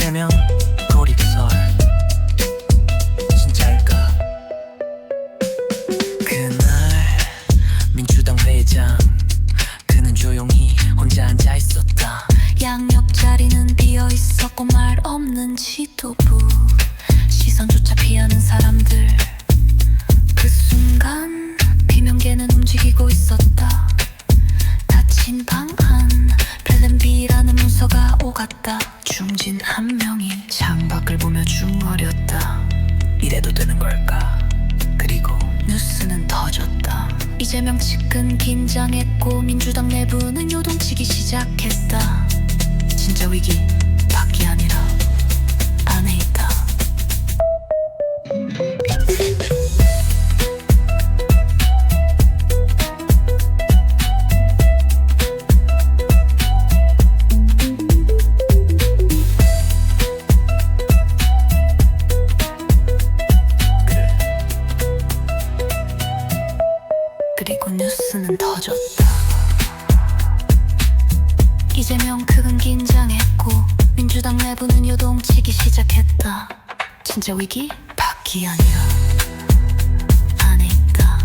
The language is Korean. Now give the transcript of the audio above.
이재명 고립설. 진짜일까? 그날 민주당 회장 그는 조용히 혼자 앉아 있었다. 양옆 자리는 비어 있었고 말 없는 지도부. 시선조차 피하는 사람들. 그 순간 비명계는 움직이고 있었다. 닫힌 방 안 플랜 B라는 문서가 오갔다 중진 한 명이 창밖을 보며 중얼였다. 이래도 되는 걸까? 그리고 뉴스는 터졌다. 이재명 측은 긴장했고 민주당 내부는 요동치기 시작했다. 진짜 위기 그리고 뉴스는 터졌다. 이재명 극은 긴장했고 민주당 내부는 요동치기 시작했다. 진짜 위기? 밖이 아니라 안에 있다.